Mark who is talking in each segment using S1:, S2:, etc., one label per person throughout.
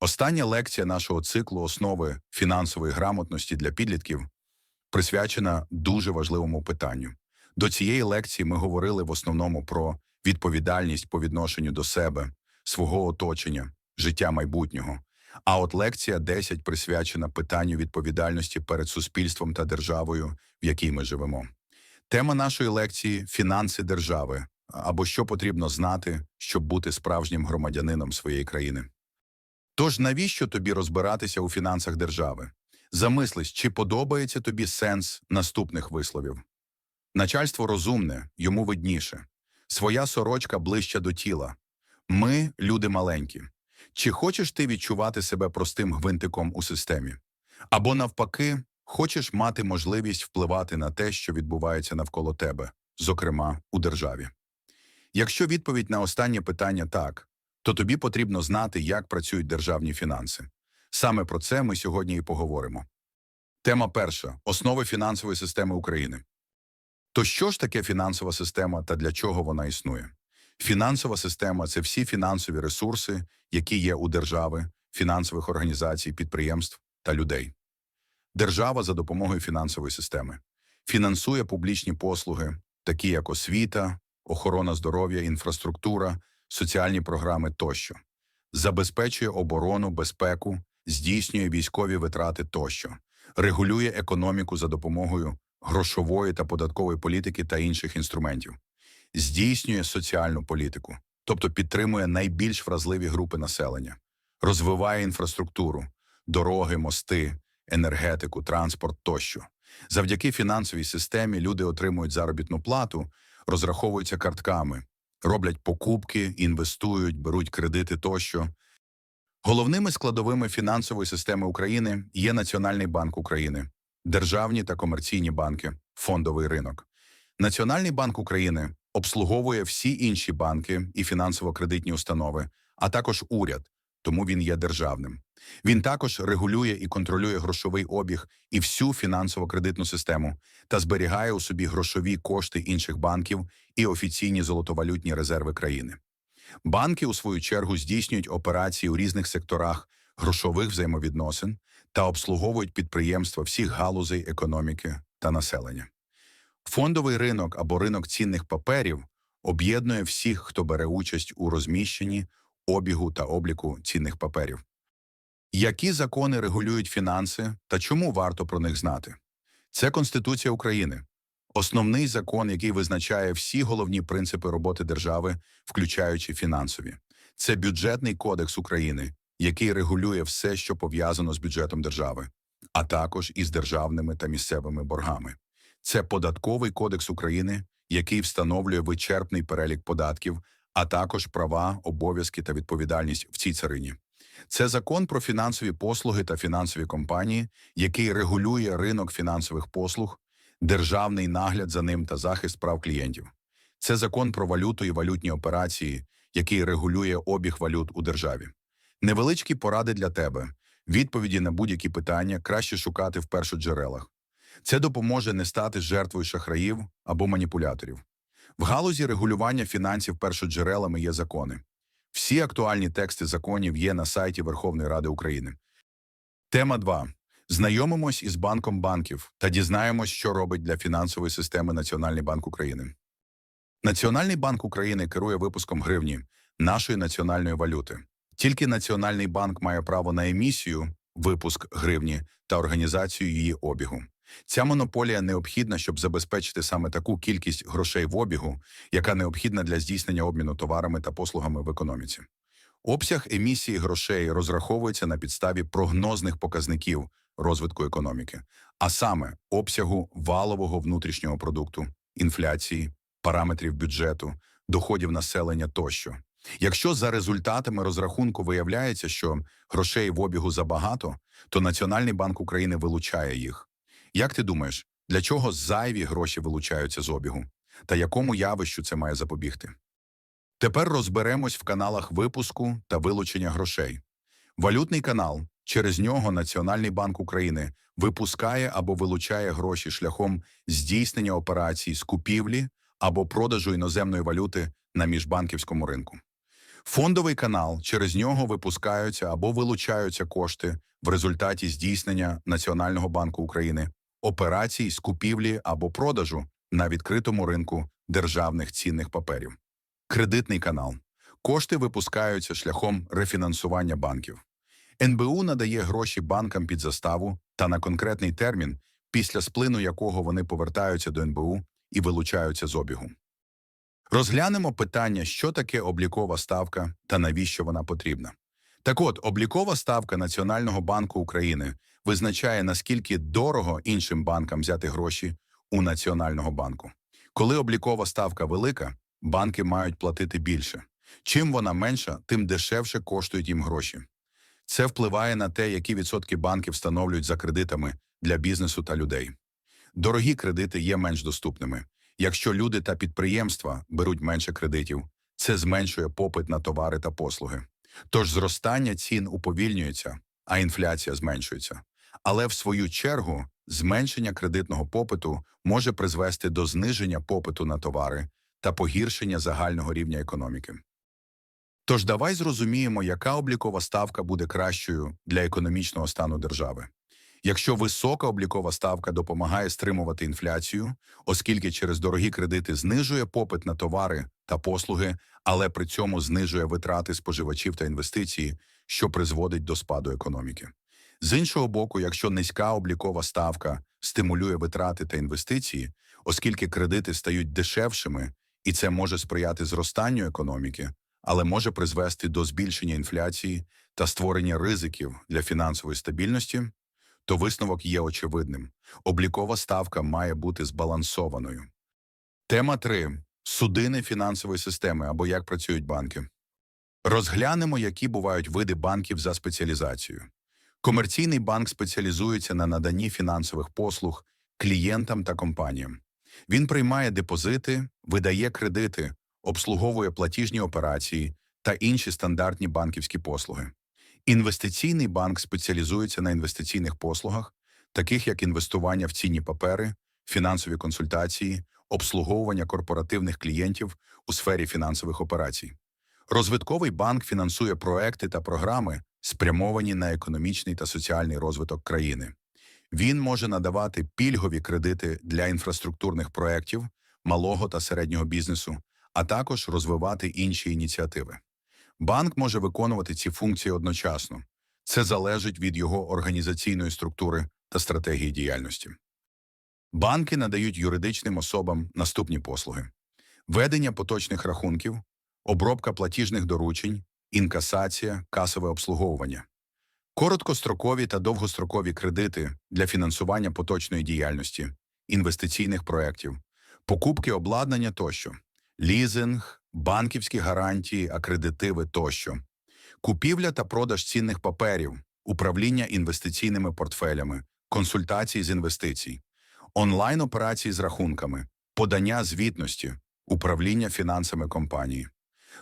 S1: Остання лекція нашого циклу основи фінансової грамотності для підлітків присвячена дуже важливому питанню. До цієї лекції ми говорили в основному про відповідальність по відношенню до себе, свого оточення, життя майбутнього. А от лекція 10 присвячена питанню відповідальності перед суспільством та державою, в якій ми живемо. Тема нашої лекції фінанси держави або що потрібно знати, щоб бути справжнім громадянином своєї країни. Тож навіщо тобі розбиратися у фінансах держави? Замислись, чи подобається тобі сенс наступних висловів. Начальство розумне, йому видніше. Своя сорочка ближча до тіла. Ми люди маленькі. Чи хочеш ти відчувати себе простим гвинтиком у системі? Або навпаки, хочеш мати можливість впливати на те, що відбувається навколо тебе, зокрема у державі? Якщо відповідь на останнє питання так, то тобі потрібно знати, як працюють державні фінанси. Саме про це ми сьогодні і поговоримо. Тема перша основи фінансової системи України. То що ж таке фінансова система та для чого вона існує? Фінансова система це всі фінансові ресурси, які є у держави, фінансових організацій, підприємств та людей. Держава за допомогою фінансової системи фінансує публічні послуги, такі як освіта, охорона здоров'я, інфраструктура, соціальні програми тощо, забезпечує оборону, безпеку, здійснює військові витрати тощо, регулює економіку за допомогою грошової та податкової політики та інших інструментів, здійснює соціальну політику, тобто підтримує найбільш вразливі групи населення, розвиває інфраструктуру, дороги, мости, енергетику, транспорт тощо. Завдяки фінансовій системі люди отримують заробітну плату, розраховуються картками, роблять покупки, інвестують, беруть кредити тощо. Головними складовими фінансової системи України є Національний банк України, державні та комерційні банки, фондовий ринок. Національний банк України обслуговує всі інші банки і фінансово-кредитні установи, а також уряд, тому він є державним. Він також регулює і контролює грошовий обіг і всю фінансово-кредитну систему та зберігає у собі грошові кошти інших банків і офіційні золотовалютні резерви країни. Банки, у свою чергу, здійснюють операції у різних секторах грошових взаємовідносин та обслуговують підприємства всіх галузей економіки та населення. Фондовий ринок або ринок цінних паперів об'єднує всіх, хто бере участь у розміщенні, обігу та обліку цінних паперів. Які закони регулюють фінанси та чому варто про них знати? Це Конституція України, основний закон, який визначає всі головні принципи роботи держави, включаючи фінансові. Це бюджетний кодекс України, який регулює все, що пов'язано з бюджетом держави, а також із державними та місцевими боргами. Це податковий кодекс України, який встановлює вичерпний перелік податків, а також права, обов'язки та відповідальність в цій царині. Це закон про фінансові послуги та фінансові компанії, який регулює ринок фінансових послуг, державний нагляд за ним та захист прав клієнтів. Це закон про валюту і валютні операції, який регулює обіг валют у державі. Невеличкі поради для тебе. Відповіді на будь-які питання краще шукати в першоджерелах. Це допоможе не стати жертвою шахраїв або маніпуляторів. В галузі регулювання фінансів першоджерелами є закони. Всі актуальні тексти законів є на сайті Верховної Ради України. Тема 2. Знайомимось із банком банків та дізнаємось, що робить для фінансової системи Національний банк України. Національний банк України керує випуском гривні, нашої національної валюти. Тільки Національний банк має право на емісію, випуск гривні та організацію її обігу. Ця монополія необхідна, щоб забезпечити саме таку кількість грошей в обігу, яка необхідна для здійснення обміну товарами та послугами в економіці. Обсяг емісії грошей розраховується на підставі прогнозних показників розвитку економіки, а саме обсягу валового внутрішнього продукту, інфляції, параметрів бюджету, доходів населення тощо. Якщо за результатами розрахунку виявляється, що грошей в обігу забагато, то Національний банк України вилучає їх. Як ти думаєш, для чого зайві гроші вилучаються з обігу? Та якому явищу це має запобігти? Тепер розберемось в каналах випуску та вилучення грошей. Валютний канал через нього Національний банк України випускає або вилучає гроші шляхом здійснення операцій з купівлі або продажу іноземної валюти на міжбанківському ринку. Фондовий канал через нього випускаються або вилучаються кошти в результаті здійснення Національного банку України операцій з купівлі або продажу на відкритому ринку державних цінних паперів. Кредитний канал. Кошти випускаються шляхом рефінансування банків. НБУ надає гроші банкам під заставу та на конкретний термін, після сплину якого вони повертаються до НБУ і вилучаються з обігу. Розглянемо питання, що таке облікова ставка та навіщо вона потрібна. Так от, облікова ставка Національного банку України визначає, наскільки дорого іншим банкам взяти гроші у Національного банку. Коли облікова ставка велика, банки мають платити більше. Чим вона менша, тим дешевше коштують їм гроші. Це впливає на те, які відсотки банки встановлюють за кредитами для бізнесу та людей. Дорогі кредити є менш доступними. Якщо люди та підприємства беруть менше кредитів, це зменшує попит на товари та послуги. Тож зростання цін уповільнюється, а інфляція зменшується. Але в свою чергу зменшення кредитного попиту може призвести до зниження попиту на товари та погіршення загального рівня економіки. Тож давай зрозуміємо, яка облікова ставка буде кращою для економічного стану держави. Якщо висока облікова ставка допомагає стримувати інфляцію, оскільки через дорогі кредити знижує попит на товари та послуги, але при цьому знижує витрати споживачів та інвестиції, що призводить до спаду економіки. З іншого боку, якщо низька облікова ставка стимулює витрати та інвестиції, оскільки кредити стають дешевшими, і це може сприяти зростанню економіки, але може призвести до збільшення інфляції та створення ризиків для фінансової стабільності, то висновок є очевидним. Облікова ставка має бути збалансованою. Тема 3. Судини фінансової системи або як працюють банки. Розглянемо, які бувають види банків за спеціалізацією. Комерційний банк спеціалізується на наданні фінансових послуг клієнтам та компаніям. Він приймає депозити, видає кредити, обслуговує платіжні операції та інші стандартні банківські послуги. Інвестиційний банк спеціалізується на інвестиційних послугах, таких як інвестування в цінні папери, фінансові консультації, обслуговування корпоративних клієнтів у сфері фінансових операцій. Розвитковий банк фінансує проекти та програми, спрямовані на економічний та соціальний розвиток країни. Він може надавати пільгові кредити для інфраструктурних проєктів, малого та середнього бізнесу, а також розвивати інші ініціативи. Банк може виконувати ці функції одночасно. Це залежить від його організаційної структури та стратегії діяльності. Банки надають юридичним особам наступні послуги: ведення поточних рахунків, обробка платіжних доручень, інкасація, касове обслуговування, короткострокові та довгострокові кредити для фінансування поточної діяльності, інвестиційних проєктів, покупки обладнання тощо, лізинг, банківські гарантії, акредитиви тощо, купівля та продаж цінних паперів, управління інвестиційними портфелями, консультації з інвестицій, онлайн-операції з рахунками, подання звітності, управління фінансами компанії.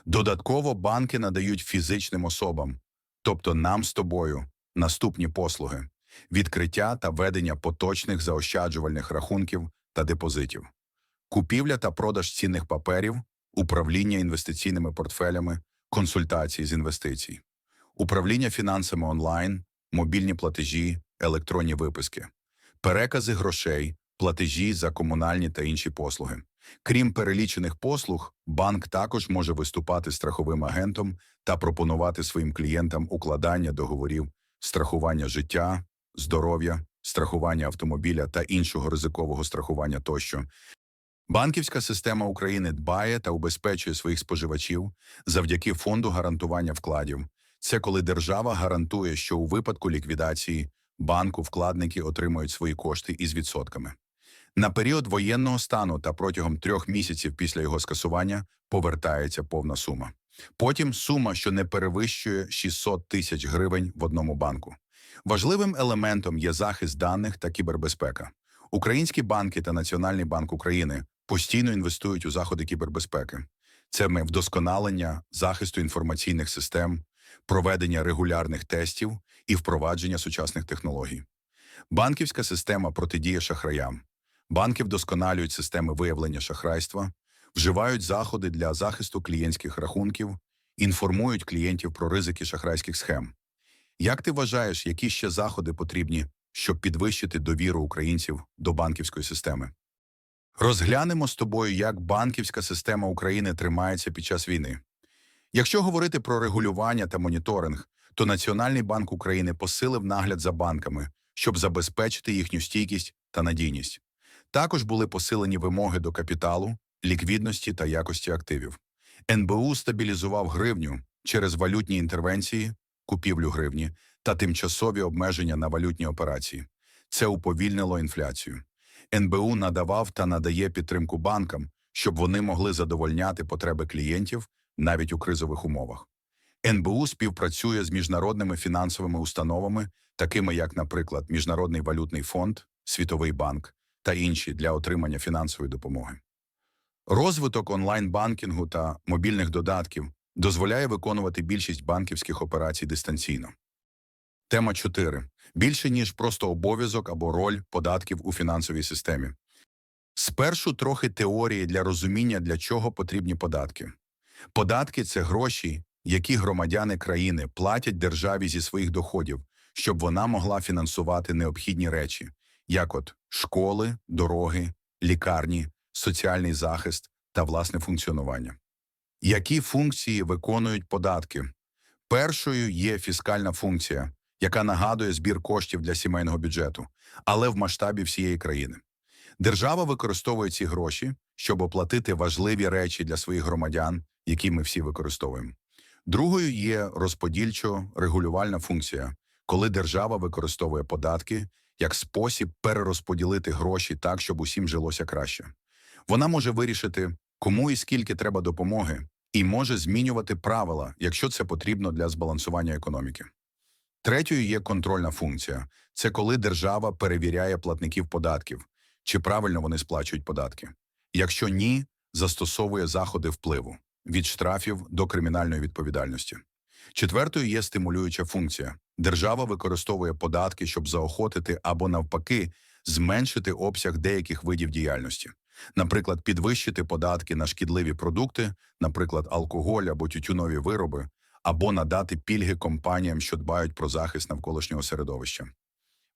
S1: Додатково банки надають фізичним особам, тобто нам з тобою, наступні послуги відкриття та ведення поточних заощаджувальних рахунків та депозитів, купівля та продаж цінних паперів, управління інвестиційними портфелями, консультації з інвестицій, управління фінансами онлайн, мобільні платежі, електронні виписки, перекази грошей, платежі за комунальні та інші послуги. Крім перелічених послуг, банк також може виступати страховим агентом та пропонувати своїм клієнтам укладання договорів, страхування життя, здоров'я, страхування автомобіля та іншого ризикового страхування тощо. Банківська система України дбає та убезпечує своїх споживачів завдяки фонду гарантування вкладів. Це коли держава гарантує, що у випадку ліквідації банку вкладники отримують свої кошти із відсотками. На період воєнного стану та протягом трьох місяців після його скасування повертається повна сума. Потім сума, що не перевищує 600 тисяч гривень в одному банку. Важливим елементом є захист даних та кібербезпека. Українські банки та Національний банк України постійно інвестують у заходи кібербезпеки. Це ми вдосконалення захисту інформаційних систем, проведення регулярних тестів і впровадження сучасних технологій. Банківська система протидіє шахраям. Банки вдосконалюють системи виявлення шахрайства, вживають заходи для захисту клієнтських рахунків інформують клієнтів про ризики шахрайських схем. Як ти вважаєш, які ще заходи потрібні, щоб підвищити довіру українців до банківської системи? Розглянемо з тобою, як банківська система України тримається під час війни. Якщо говорити про регулювання та моніторинг, то Національний банк України посилив нагляд за банками, щоб забезпечити їхню стійкість та надійність. Також були посилені вимоги до капіталу, ліквідності та якості активів. НБУ стабілізував гривню через валютні інтервенції, купівлю гривні та тимчасові обмеження на валютні операції. Це уповільнило інфляцію. НБУ надавав та надає підтримку банкам, щоб вони могли задовольняти потреби клієнтів навіть у кризових умовах. НБУ співпрацює з міжнародними фінансовими установами, такими як, наприклад, Міжнародний валютний фонд, Світовий банк та інші для отримання фінансової допомоги. Розвиток онлайн-банкінгу та мобільних додатків дозволяє виконувати більшість банківських операцій дистанційно. Тема 4. Більше, ніж просто обов'язок або роль податків у фінансовій системі. Спершу трохи теорії для розуміння, для чого потрібні податки. Податки – це гроші, які громадяни країни платять державі зі своїх доходів, щоб вона могла фінансувати необхідні речі, як от школи, дороги, лікарні, соціальний захист та власне функціонування. Які функції виконують податки? Першою є фіскальна функція, яка нагадує збір коштів для сімейного бюджету, але в масштабі всієї країни. Держава використовує ці гроші, щоб оплатити важливі речі для своїх громадян, які ми всі використовуємо. Другою є розподільчо-регулювальна функція, коли держава використовує податки як спосіб перерозподілити гроші так, щоб усім жилося краще. Вона може вирішити, кому і скільки треба допомоги, і може змінювати правила, якщо це потрібно для збалансування економіки. Третьою є контрольна функція це коли держава перевіряє платників податків, чи правильно вони сплачують податки. Якщо ні, застосовує заходи впливу від штрафів до кримінальної відповідальності. Четвертою є стимулююча функція. Держава використовує податки, щоб заохотити або навпаки зменшити обсяг деяких видів діяльності. Наприклад, підвищити податки на шкідливі продукти, наприклад, алкоголь або тютюнові вироби, або надати пільги компаніям, що дбають про захист навколишнього середовища.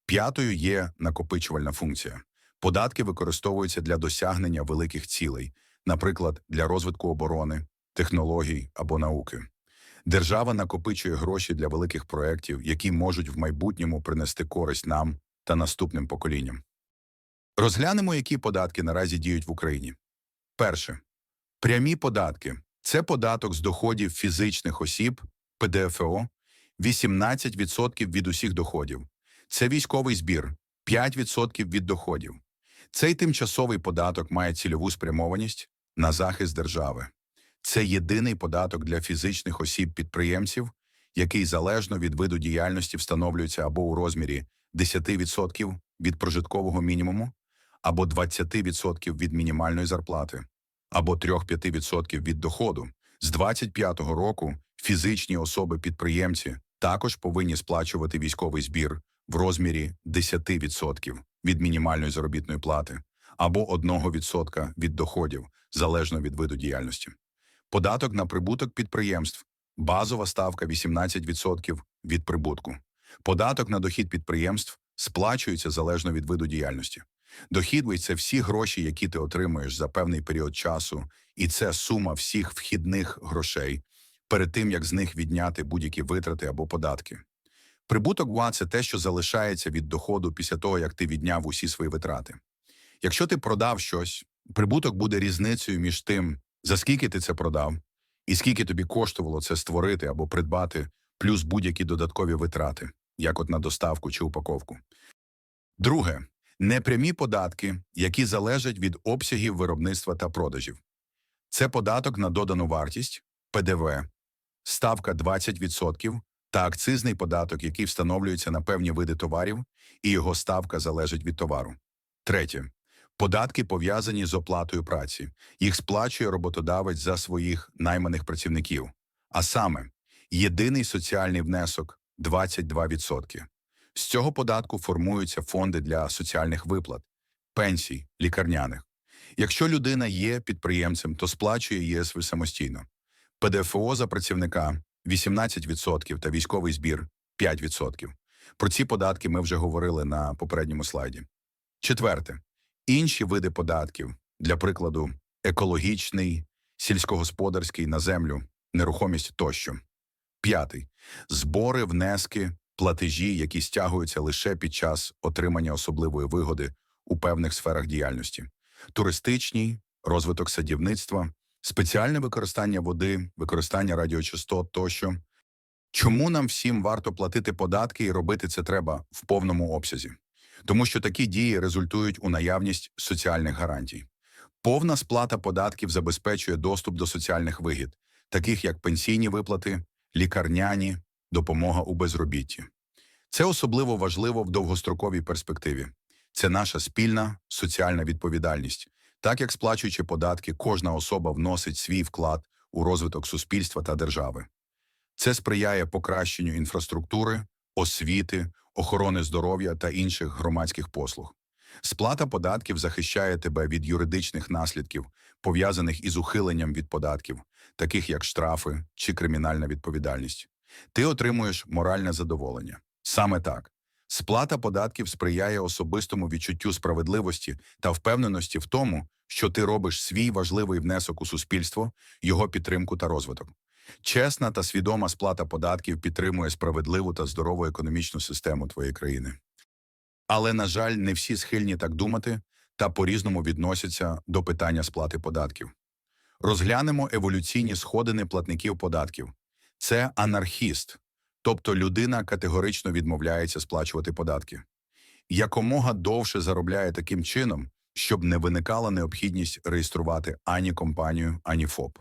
S1: П'ятою є накопичувальна функція. Податки використовуються для досягнення великих цілей, наприклад, для розвитку оборони, технологій або науки. Держава накопичує гроші для великих проєктів, які можуть в майбутньому принести користь нам та наступним поколінням. Розглянемо, які податки наразі діють в Україні. Перше. Прямі податки – це податок з доходів фізичних осіб, ПДФО, 18% від усіх доходів. Це військовий збір, 5% від доходів. Цей тимчасовий податок має цільову спрямованість на захист держави. Це єдиний податок для фізичних осіб-підприємців, який залежно від виду діяльності встановлюється або у розмірі 10% від прожиткового мінімуму, або 20% від мінімальної зарплати, або 3-5% від доходу. З 25-го року фізичні особи-підприємці також повинні сплачувати військовий збір в розмірі 10% від мінімальної заробітної плати або 1% від доходів, залежно від виду діяльності. Податок на прибуток підприємств. Базова ставка 18% від прибутку. Податок на дохід підприємств сплачується залежно від виду діяльності. Дохід – це всі гроші, які ти отримуєш за певний період часу, і це сума всіх вхідних грошей перед тим, як з них відняти будь-які витрати або податки. Прибуток ВА – це те, що залишається від доходу після того, як ти відняв усі свої витрати. Якщо ти продав щось, прибуток буде різницею між тим, за скільки ти це продав, і скільки тобі коштувало це створити або придбати, плюс будь-які додаткові витрати, як от на доставку чи упаковку. Друге непрямі податки, які залежать від обсягів виробництва та продажів. Це податок на додану вартість, ПДВ, ставка 20% та акцизний податок, який встановлюється на певні види товарів, і його ставка залежить від товару. Третє. Податки пов'язані з оплатою праці. Їх сплачує роботодавець за своїх найманих працівників. А саме, єдиний соціальний внесок 22%. З цього податку формуються фонди для соціальних виплат, пенсій, лікарняних. Якщо людина є підприємцем, то сплачує ЄСВ самостійно. ПДФО за працівника 18% та військовий збір 5%. Про ці податки ми вже говорили на попередньому слайді. Четверте. Інші види податків, для прикладу, екологічний, сільськогосподарський на землю, нерухомість тощо. П'ятий. Збори, внески, платежі, які стягуються лише під час отримання особливої вигоди у певних сферах діяльності. Туристичні, розвиток садівництва, спеціальне використання води, використання радіочастот тощо. Чому нам всім варто платити податки і робити це треба в повному обсязі? Тому що такі дії результують у наявність соціальних гарантій. Повна сплата податків забезпечує доступ до соціальних вигід, таких як пенсійні виплати, лікарняні, допомога у безробітті. Це особливо важливо в довгостроковій перспективі. Це наша спільна соціальна відповідальність. Так як сплачуючи податки, кожна особа вносить свій вклад у розвиток суспільства та держави. Це сприяє покращенню інфраструктури, освіти, охорони здоров'я та інших громадських послуг. Сплата податків захищає тебе від юридичних наслідків, пов'язаних із ухиленням від податків, таких як штрафи чи кримінальна відповідальність. Ти отримуєш моральне задоволення. Саме так. Сплата податків сприяє особистому відчуттю справедливості та впевненості в тому, що ти робиш свій важливий внесок у суспільство, його підтримку та розвиток. Чесна та свідома сплата податків підтримує справедливу та здорову економічну систему твоєї країни. Але, на жаль, не всі схильні так думати та по-різному відносяться до питання сплати податків. Розглянемо еволюційні сходини платників податків. Це анархіст, тобто людина категорично відмовляється сплачувати податки. Якомога довше заробляє таким чином, щоб не виникала необхідність реєструвати ані компанію, ані ФОП.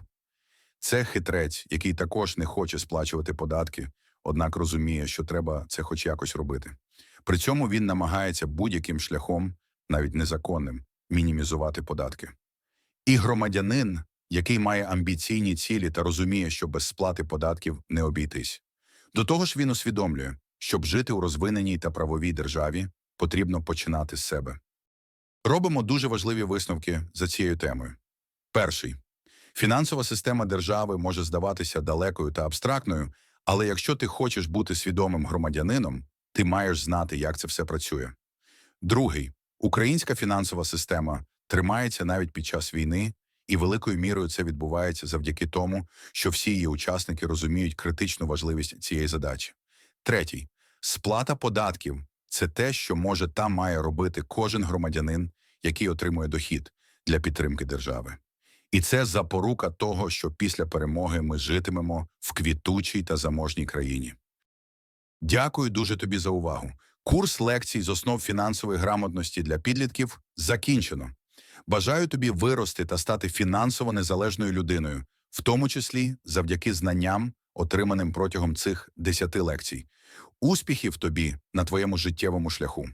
S1: Це хитрець, який також не хоче сплачувати податки, однак розуміє, що треба це хоч якось робити. При цьому він намагається будь-яким шляхом, навіть незаконним, мінімізувати податки. І громадянин, який має амбіційні цілі та розуміє, що без сплати податків не обійтись. До того ж він усвідомлює, щоб жити у розвиненій та правовій державі, потрібно починати з себе. Робимо дуже важливі висновки за цією темою. Перший. Фінансова система держави може здаватися далекою та абстрактною, але якщо ти хочеш бути свідомим громадянином, ти маєш знати, як це все працює. Другий. Українська фінансова система тримається навіть під час війни, і великою мірою це відбувається завдяки тому, що всі її учасники розуміють критичну важливість цієї задачі. Третій. Сплата податків це те, що може та має робити кожен громадянин, який отримує дохід для підтримки держави. І це запорука того, що після перемоги ми житимемо в квітучій та заможній країні. Дякую дуже тобі за увагу. Курс лекцій з основ фінансової грамотності для підлітків закінчено. Бажаю тобі вирости та стати фінансово незалежною людиною, в тому числі завдяки знанням, отриманим протягом цих 10 лекцій. Успіхів тобі на твоєму життєвому шляху.